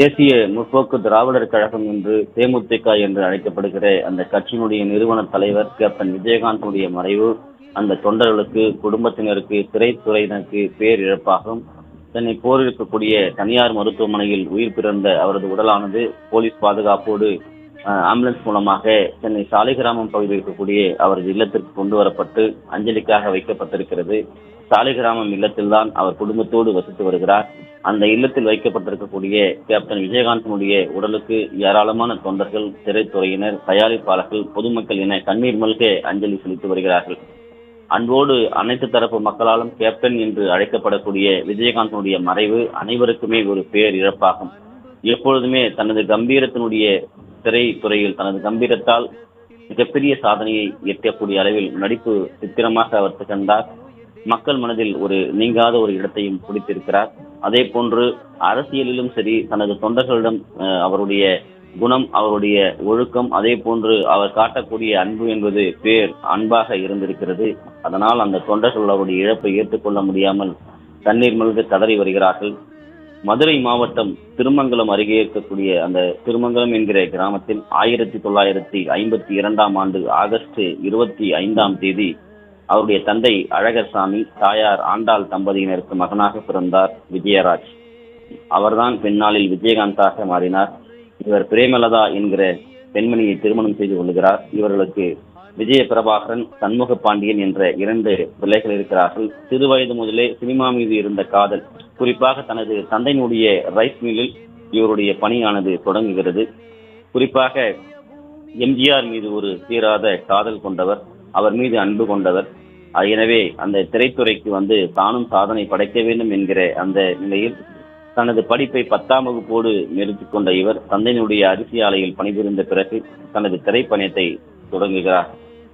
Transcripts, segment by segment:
தேசிய முற்போக்கு திராவிடர் கழகம் என்று தேமுதிக என்று அழைக்கப்படுகிற அந்த கட்சியினுடைய நிறுவன தலைவர் கேப்டன் விஜயகாந்தனுடைய மறைவு அந்த தொண்டர்களுக்கு குடும்பத்தினருக்கு திரைத்துறையினருக்கு பேரிழப்பாகும். சென்னை போர் இருக்கக்கூடிய தனியார் மருத்துவமனையில் உயிர் பிறந்த அவரது உடலானது போலீஸ் பாதுகாப்போடு ஆம்புலன்ஸ் மூலமாக சென்னை சாலிகிராமம் பகுதியில் இருக்கக்கூடிய அவரது இல்லத்திற்கு கொண்டு வரப்பட்டு அஞ்சலிக்காக வைக்கப்பட்டிருக்கிறது. சாலிகிராமம் இல்லத்தில்தான் அவர் குடும்பத்தோடு வசித்து வருகிறார். அந்த இல்லத்தில் வைக்கப்பட்டிருக்கக்கூடிய கேப்டன் விஜயகாந்தனுடைய உடலுக்கு ஏராளமான தொண்டர்கள் திரைத்துறையினர் தயாரிப்பாளர்கள் பொதுமக்கள் என கண்ணீர் மல்க அஞ்சலி செலுத்தி வருகிறார்கள். அன்போடு அனைத்து தரப்பு மக்களாலும் கேப்டன் என்று அழைக்கப்படக்கூடிய விஜயகாந்தனுடைய மறைவு அனைவருக்குமே ஒரு பேர் இழப்பாகும் எப்பொழுதுமே தனது கம்பீரத்தினுடைய திரைத்துறையில் தனது கம்பீரத்தால் மிகப்பெரிய சாதனையை எட்டக்கூடிய அளவில் நடிப்பு சித்திரமாக அவர் திகழ்ந்தார். மக்கள் மனதில் ஒரு நீங்காத ஒரு இடத்தையும் பிடித்திருக்கிறார். அதே போன்று அரசியலிலும் சரி தனது தொண்டர்களிடம் அஹ், அவருடைய குணம் அவருடைய ஒழுக்கம் அதே போன்று அவர் காட்டக்கூடிய அன்பு என்பது பேர் அன்பாக இருந்திருக்கிறது. அதனால் அந்த தொண்டர்கள் அவருடைய இழப்பை ஏற்றுக்கொள்ள முடியாமல் தண்ணீர் மல்க கதறி வருகிறார்கள். மதுரை மாவட்டம் திருமங்கலம் அருகே இருக்கக்கூடிய அந்த திருமங்கலம் என்கிற கிராமத்தில் ஆயிரத்தி தொள்ளாயிரத்தி ஐம்பத்தி இரண்டாம் ஆண்டு ஆகஸ்ட் இருபத்தி ஐந்தாம் தேதி அவருடைய தந்தை அழகர்சாமி தாயார் ஆண்டாள் தம்பதியினருக்கு மகனாக பிறந்தார் விஜயராஜ். அவர்தான் பின்னாளில் விஜயகாந்தாக மாறினார். இவர் பிரேமலதா என்கிற பெண்மணியை திருமணம் செய்து கொள்கிறார். இவர்களுக்கு விஜய பிரபாகரன் சண்முக பாண்டியன் என்ற இரண்டு பிள்ளைகள் இருக்கிறார்கள். சிறு வயது முதலே சினிமா மீது இருந்த காதல் குறிப்பாக தனது தந்தையினுடைய ரைஸ் மில்லில் இவருடைய பணியானது தொடங்குகிறது. குறிப்பாக எம்ஜிஆர் மீது ஒரு தீராத காதல் கொண்டவர் அவர் மீது அன்பு கொண்டவர் எனவே அந்த திரைத்துறைக்கு வந்து தானும் சாதனை படைக்க வேண்டும் என்கிற அந்த நிலையில் தனது படிப்பை பத்தாம் வகுப்போடு நிறுத்திக் கொண்ட இவர் தந்தையினுடைய அரிசி ஆலையில் பணிபுரிந்த பிறகு தனது திரைப்பயணத்தை தொடங்குகிறார்.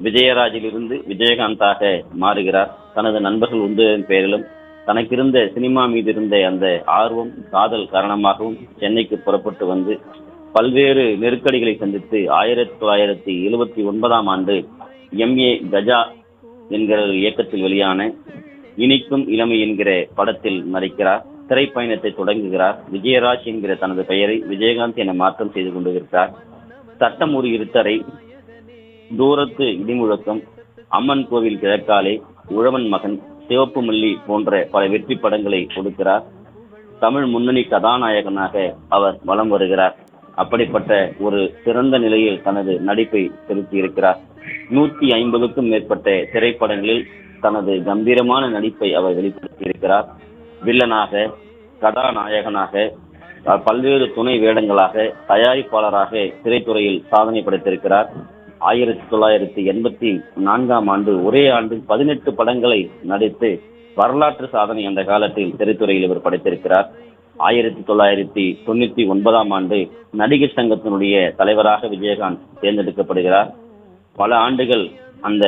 விஜயராஜிலிருந்து விஜயகாந்தாக மாறுகிறார். தனது நண்பர்கள் உந்துவதன் பெயரிலும் தனக்கிருந்த சினிமா மீது இருந்த அந்த ஆர்வம் காதல் காரணமாகவும் சென்னைக்கு புறப்பட்டு வந்து பல்வேறு நெருக்கடிகளை சந்தித்து ஆயிரத்தி தொள்ளாயிரத்தி எழுபத்தி ஒன்பதாம் ஆண்டு எம்ஏ கஜா என்கிற இயக்கத்தில் வெளியான இனிக்கும் இளமை என்கிற படத்தில் நடிக்கிறார். திரைப்பயணத்தை தொடங்குகிறார். விஜயராஜ் என்கிற தனது பெயரை விஜயகாந்த் என மாற்றம் செய்து கொண்டிருக்கிறார். சட்டம் ஒரு இருத்தரை தூரத்து இடிமுழக்கம் அம்மன் கோவில் கிழக்காலே உழவன் மகன் சிவப்பு மல்லி போன்ற பல வெற்றி படங்களை கொடுக்கிறார். தமிழ் முன்னணி கதாநாயகனாக அவர் வலம் வருகிறார். அப்படிப்பட்ட ஒரு சிறந்த நிலையில் தனது நடிப்பை செலுத்தி இருக்கிறார். நூத்தி ஐம்பதுக்கும் மேற்பட்ட திரைப்படங்களில் தனது கம்பீரமான நடிப்பை அவர் வெளிப்படுத்தி இருக்கிறார் வில்லனாக கதாநாயகனாக பல்வேறு துணை வேடங்களாக தயாரிப்பாளராக திரைத்துறையில் சாதனை படைத்திருக்கிறார். ஆயிரத்தி தொள்ளாயிரத்தி எண்பத்தி நான்காம் ஆண்டு ஒரே ஆண்டு பதினெட்டு படங்களை நடித்து வரலாற்று சாதனை அந்த காலத்தில் திரைத்துறையில் இவர் படைத்திருக்கிறார். ஆயிரத்தி தொள்ளாயிரத்தி தொண்ணூத்தி ஒன்பதாம் ஆண்டு நடிகர் சங்கத்தினுடைய தலைவராக விஜயகாந்த் தேர்ந்தெடுக்கப்படுகிறார். பல ஆண்டுகள் அந்த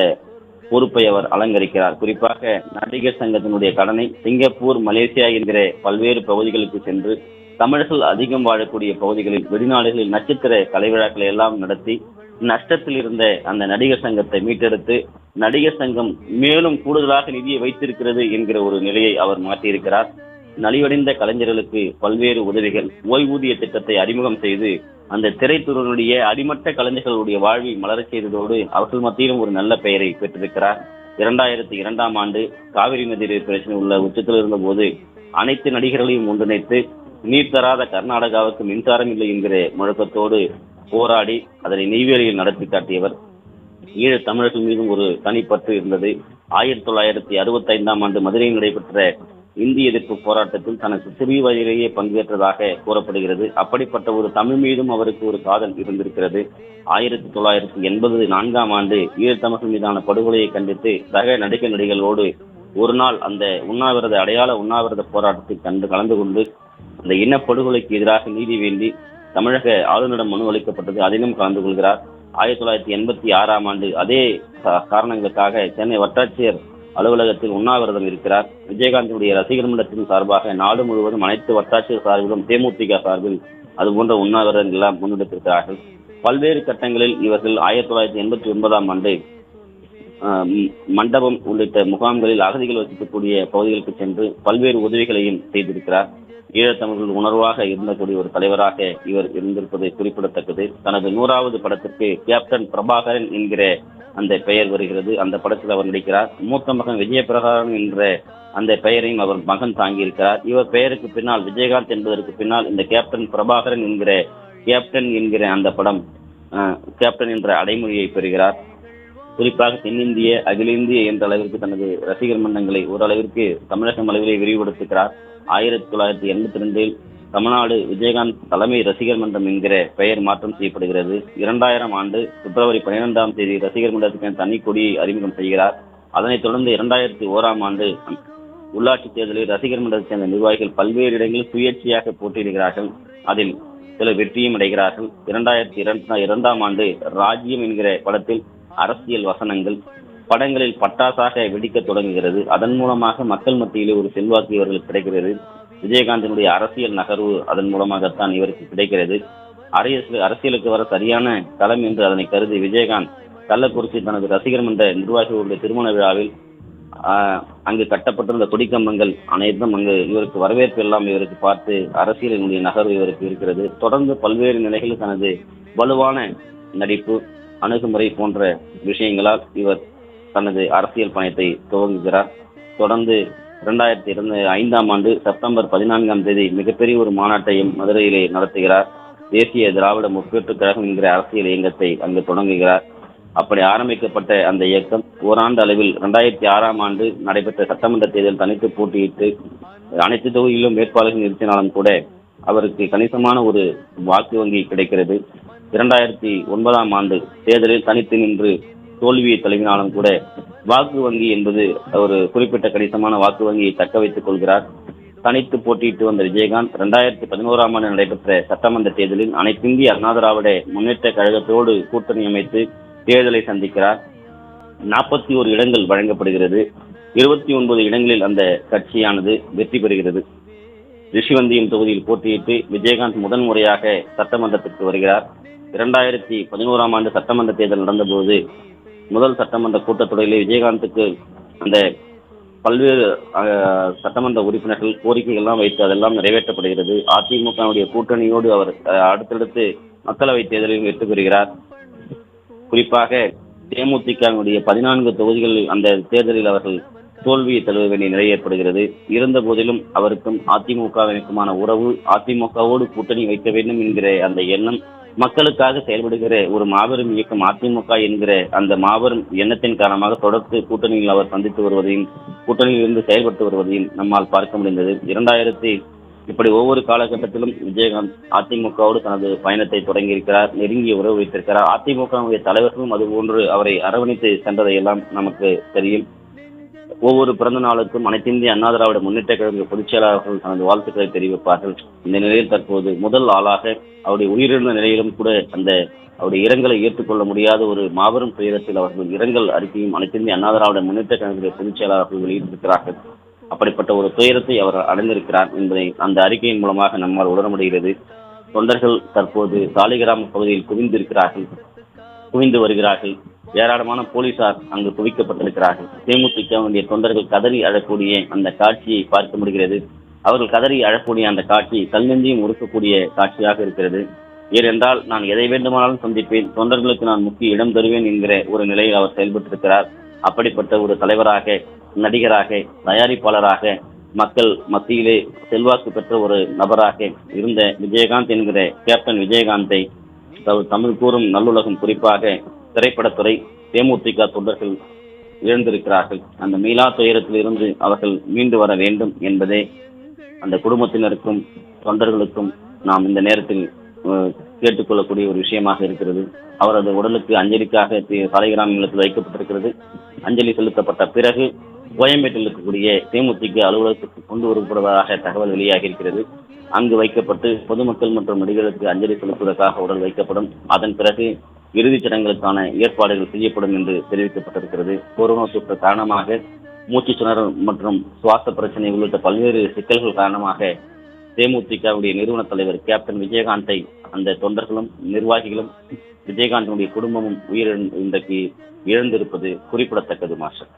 பொறுப்பை அவர் அலங்கரிக்கிறார். குறிப்பாக நடிகர் சங்கத்தினுடைய கடனை சிங்கப்பூர் மலேசியா என்கிற பல்வேறு பகுதிகளுக்கு சென்று தமிழர்கள் அதிகம் வாழக்கூடிய பகுதிகளில் வெளிநாடுகளில் நட்சத்திர கலைவிழாக்களை எல்லாம் நடத்தி நஷ்டத்தில் இருந்த அந்த நடிகர் சங்கத்தை மீட்டெடுத்து நடிகர் சங்கம் மேலும் கூடுதலாக நிதியை வைத்திருக்கிறது என்கிற ஒரு நிலையை அவர் மாற்றியிருக்கிறார். நலிவடைந்த கலைஞர்களுக்கு பல்வேறு உதவிகள். ஓய்வூதிய திட்டத்தை அறிமுகம் செய்து அந்த திரைத்துறையினுடைய அடிமட்ட கலைஞர்களுடைய வாழ்வை மலரச் செய்ததோடு அவர்கள் மத்தியிலும் ஒரு நல்ல பெயரை பெற்றிருக்கிறார். இரண்டாயிரத்தி இரண்டாம் ஆண்டு காவிரி நதி பிரச்சனை உள்ள உச்சத்தில் இருந்தபோது அனைத்து நடிகர்களையும் ஒன்றிணைத்து நீர் தராத கர்நாடகாவுக்கு மின்சாரம் இல்லை என்கிற முழக்கத்தோடு போராடி அதனை நெய்வேலியில் நடத்தி காட்டியவர். ஈழ தமிழர்கள் மீதும் ஒரு தனிப்பற்று இருந்தது. ஆயிரத்தி தொள்ளாயிரத்தி அறுபத்தி ஐந்தாம் ஆண்டு மதுரையில் நடைபெற்ற இந்திய எதிர்ப்பு போராட்டத்தில் தனக்கு சிறிய வயதிலேயே பங்கேற்றதாக கூறப்படுகிறது. அப்படிப்பட்ட ஒரு தமிழ் மீதும் அவருக்கு ஒரு காதல் இருந்திருக்கிறது. ஆயிரத்தி தொள்ளாயிரத்தி எண்பது நான்காம் ஆண்டு ஈழத்தமிழர்கள் மீதான படுகொலையை கண்டித்து சக நடிக நடிகளோடு ஒரு நாள் அந்த உண்ணாவிரத அடையாள உண்ணாவிரத போராட்டத்தில் கண்டு கலந்து கொண்டு அந்த இனப்படுகொலைக்கு எதிராக நீதி வேண்டி தமிழக ஆளுநரிடம் மனு அளிக்கப்பட்டது. அதிலும் கலந்து கொள்கிறார். ஆயிரத்தி தொள்ளாயிரத்தி எண்பத்தி ஆறாம் ஆண்டு அதே காரணங்களுக்காக சென்னை வட்டாட்சியர் அலுவலகத்தில் உண்ணாவிரதம் இருக்கிறார். விஜயகாந்தினுடைய ரசிகர் மன்றத்தின் சார்பாக நாடு முழுவதும் அனைத்து வட்டாட்சியர் சார்பிலும் தேமுதிக சார்பில் அது போன்ற உண்ணாவிரதங்கள் எல்லாம் முன்னெடுத்திருக்கிறார்கள். பல்வேறு கட்டங்களில் இவர்கள் ஆயிரத்தி தொள்ளாயிரத்தி எண்பத்தி ஒன்பதாம் ஆண்டு ஆஹ், மண்டபம் உள்ளிட்ட முகாம்களில் அகதிகள் வசிக்கக்கூடிய பகுதிகளுக்கு சென்று பல்வேறு உதவிகளையும் செய்திருக்கிறார். ஈழத்தமிழர்கள் உணர்வாக இருந்தக்கூடிய ஒரு தலைவராக இவர் இருந்திருப்பது குறிப்பிடத்தக்கது. தனது நூறாவது படத்திற்கு கேப்டன் பிரபாகரன் என்கிற அந்த பெயர் வருகிறது. அந்த படத்தில் அவர் நடிக்கிறார். மூத்த மகன் விஜயபிரகாரம் என்ற அந்த பெயரையும் அவர் மகன் தாங்கியிருக்கிறார். இவர் பெயருக்கு பின்னால் விஜயகாந்த் என்பதற்கு பின்னால் இந்த கேப்டன் பிரபாகரன் என்கிற கேப்டன் என்கிற அந்த படம் கேப்டன் என்ற அடைமொழியை பெறுகிறார். குறிப்பாக தென்னிந்திய அகில இந்திய என்ற அளவிற்கு தனது ரசிகர் மன்றங்களை ஓரளவிற்கு தமிழகம் அளவிலே விரிவுபடுத்துகிறார். ஆயிரத்தி தொள்ளாயிரத்தி எண்பத்தி ரெண்டில் தமிழ்நாடு விஜயகாந்த் தலைமை ரசிகர் மன்றம் என்கிற பெயர் மாற்றம் செய்யப்படுகிறது. இரண்டாயிரம் ஆண்டு பிப்ரவரி பன்னிரெண்டாம் தேதி ரசிகர் மன்றத்துக்கான தனி கொடியை அறிமுகம் செய்கிறார். அதனைத் தொடர்ந்து இரண்டாயிரத்தி ஓராம் ஆண்டு உள்ளாட்சி தேர்தலில் ரசிகர் மன்றத்தைச் சேர்ந்த நிர்வாகிகள் பல்வேறு இடங்களில் சுயேட்சையாக போட்டியிடுகிறார்கள். அதில் சில வெற்றியும் அடைகிறார்கள். இரண்டாயிரத்தி இரண்டு இரண்டாம் ஆண்டு ராஜ்யம் என்கிற படத்தில் அரசியல் வசனங்கள் படங்களில் பட்டாசாக வெடிக்க தொடங்குகிறது. அதன் மூலமாக மக்கள் மத்தியிலே ஒரு செல்வாக்கு இவர்களுக்கு கிடைக்கிறது. விஜயகாந்தினுடைய அரசியல் நகர்வு அதன் மூலமாகத்தான் இவருக்கு கிடைக்கிறது. அரசியல் அரசியலுக்கு வர சரியான களம் என்று அதனை கருதி விஜயகாந்த் கள்ளக்குறிச்சி தனது ரசிகர் மன்ற நிர்வாகிகளுடைய திருமண விழாவில் அங்கு கட்டப்பட்டிருந்த கொடிக்கம்பங்கள் அனைத்தும் அங்கு இவருக்கு வரவேற்பு எல்லாம் இவருக்கு பார்த்து அரசியலினுடைய நகர்வு இவருக்கு இருக்கிறது. தொடர்ந்து பல்வேறு நிலைகளில் தனது வலுவான நடிப்பு அணுகுமுறை போன்ற விஷயங்களால் இவர் தனது அரசியல் பயணத்தை துவங்குகிறார். தொடர்ந்து இரண்டாயிரத்தி இரண்டு ஐந்தாம் ஆண்டு செப்டம்பர் பதினான்காம் தேதி மிகப்பெரிய ஒரு மாநாட்டையும் மதுரையிலே நடத்துகிறார். தேசிய திராவிட முற்பேற்றுக் கழகம் என்கிற அரசியல் இயக்கத்தை அங்கு தொடங்குகிறார். அப்படி ஆரம்பிக்கப்பட்ட அந்த இயக்கம் ஓராண்டு அளவில் இரண்டாயிரத்தி ஆறாம் ஆண்டு நடைபெற்ற சட்டமன்ற தேர்தல் தனித்து போட்டியிட்டு அனைத்து தொகுதியிலும் வேட்பாளர்கள் நிறுத்தினாலும் கூட அவருக்கு கணிசமான ஒரு வாக்கு வங்கி கிடைக்கிறது. இரண்டாயிரத்தி ஒன்பதாம் ஆண்டு தேர்தலில் தனித்து நின்று தோல்வியை தழுவினாலும் கூட வாக்கு வங்கி என்பது ஒரு குறிப்பிட்ட கணிசமான வாக்கு வங்கியை தக்க வைத்துக் கொள்கிறார். தனித்து போட்டியிட்டு வந்த விஜயகாந்த் இரண்டாயிரத்தி பதினோராம் ஆண்டு நடைபெற்ற சட்டமன்ற தேர்தலில் அனைத்திந்திய அண்ணா திராவிட முன்னேற்ற கழகத்தோடு கூட்டணி அமைத்து தேர்தலை சந்திக்கிறார். நாற்பத்தி ஒரு இடங்கள் வழங்கப்படுகிறது. இருபத்தி ஒன்பது இடங்களில் அந்த கட்சியானது வெற்றி பெறுகிறது. ரிஷிவந்தியம் தொகுதியில் போட்டியிட்டு விஜயகாந்த் முதன் முறையாக சட்டமன்றத்திற்கு வருகிறார். இரண்டாயிரத்தி பதினோராம் ஆண்டு சட்டமன்ற தேர்தல் நடந்தபோது முதல் சட்டமன்ற கூட்டத்தொடரிலே விஜயகாந்துக்கு அந்த பல்வேறு சட்டமன்ற உறுப்பினர்கள் கோரிக்கைகள்லாம் வைத்து அதெல்லாம் நிறைவேற்றப்படுகிறது. அதிமுகவுடைய கூட்டணியோடு அவர் அடுத்தடுத்து மக்களவைத் தேர்தலில் வெற்றி பெறுகிறார். குறிப்பாக தேமுதிகவினுடைய பதினான்கு தொகுதிகளில் அந்த தேர்தலில் அவர்கள் தோல்வியை தழுவ வேண்டிய நிலை ஏற்படுகிறது. இருந்த போதிலும் அவருக்கும் அதிமுகவினருக்குமான உறவு அதிமுகவோடு கூட்டணி வைக்க வேண்டும் என்கிற அந்த எண்ணம் மக்களுக்காக செயல்படுகிற ஒரு மாபெரும் இயக்கம் அதிமுக என்கிற அந்த மாபெரும் எண்ணத்தின் காரணமாக தொடர்ந்து கூட்டணியில் அவர் சந்தித்து வருவதையும் கூட்டணியில் இருந்து செயல்பட்டு வருவதையும் நம்மால் பார்க்க முடிந்தது. இரண்டாயிரத்தி இப்படி ஒவ்வொரு காலகட்டத்திலும் விஜயகாந்த் அதிமுகவோடு தனது பயணத்தை தொடங்கியிருக்கிறார் நெருங்கிய உறவு வைத்திருக்கிறார். அதிமுகவுடைய தலைவர்களும் அது போன்று அவரை அரவணைத்து சென்றதையெல்லாம் நமக்கு தெரியும். ஒவ்வொரு பிறந்த நாளுக்கும் அனைத்திந்திய அண்ணா திராவிட முன்னேற்ற கழக பொதுச் செயலாளர்கள் தனது வாழ்த்துக்களை தெரிவிப்பார்கள். இந்த நிலையில் தற்போது முதல் ஆளாக அவருடைய உயிரிழந்த நிலையிலும் கூட அந்த அவருடைய இரங்கலை ஏற்றுக்கொள்ள முடியாத ஒரு மாபெரும் துயரத்தில் அவர்கள் இரங்கல் அறிக்கையும் அனைத்திந்திய அண்ணா திராவிட முன்னேற்ற கழகத்துடைய பொதுச் செயலாளர்கள் வெளியிட்டிருக்கிறார்கள். அப்படிப்பட்ட ஒரு துயரத்தை அவர் அடைந்திருக்கிறார் என்பதை அந்த அறிக்கையின் மூலமாக நம்மால் உணர முடிகிறது. தொண்டர்கள் தற்போது சாலிகிராம பகுதியில் குவிந்திருக்கிறார்கள் குவிந்து வருகிறார்கள். ஏராளமான போலீசார் அங்கு குவிக்கப்பட்டிருக்கிறார்கள். தேமுதிகவுடைய தொண்டர்கள் கதறி அழக்கூடிய அந்த காட்சியை பார்க்க முடிகிறது. அவர்கள் கதறி அழக்கூடிய அந்த காட்சி கல்நெஞ்சியும் உருக்கக்கூடிய காட்சியாக இருக்கிறது. ஏனென்றால் நான் எதை வேண்டுமானாலும் சந்திப்பேன். தொண்டர்களுக்கு நான் முக்கிய இடம் தருவேன் என்கிற ஒரு நிலையில் அவர் செயல்பட்டிருக்கிறார். அப்படிப்பட்ட ஒரு தலைவராக நடிகராக தயாரிப்பாளராக மக்கள் மத்தியிலே செல்வாக்கு பெற்ற ஒரு நபராக இருந்த விஜயகாந்த் என்கிற கேப்டன் விஜயகாந்தை தமிழ் கூறும் நல்லுலகம் குறிப்பாக திரைப்படத்துறை தேமுதிக தொண்டர்கள் இழந்திருக்கிறார்கள் அந்த மீளா துயரத்திலிருந்து அவர்கள் மீண்டு வர வேண்டும் என்பதே அந்த குடும்பத்தினருக்கும் தொண்டர்களுக்கும் நாம் இந்த நேரத்தில் கேட்டுக்கொள்ளக்கூடிய ஒரு விஷயமாக இருக்கிறது. அவரது உடலுக்கு அஞ்சலிக்காக சாலைகிராம நிலத்தில் வைக்கப்பட்டிருக்கிறது. அஞ்சலி செலுத்தப்பட்ட பிறகு கோயம்பேட்டில் இருக்கக்கூடிய தேமுதிக அலுவலகத்துக்கு கொண்டு வரப்படுவதாக தகவல் வெளியாகி இருக்கிறது. அங்கு வைக்கப்பட்டு பொதுமக்கள் மற்றும் நடிகர்களுக்கு அஞ்சலி செலுத்துவதற்காக உடல் வைக்கப்படும். அதன் பிறகு இறுதிச் சடங்குகளுக்கான ஏற்பாடுகள் செய்யப்படும் என்று தெரிவிக்கப்பட்டிருக்கிறது. கொரோனா தொற்று காரணமாக மூச்சு திணறல் மற்றும் சுவாச பிரச்சனை உள்ளிட்ட பல்வேறு சிக்கல்கள் காரணமாக தேமுதிகவுடைய நிறுவன தலைவர் கேப்டன் விஜயகாந்தை அந்த தொண்டர்களும் நிர்வாகிகளும் விஜயகாந்தினுடைய குடும்பமும் உயிரிழந் இன்றைக்கு இழந்திருப்பது குறிப்பிடத்தக்கது மாஸ்டர்.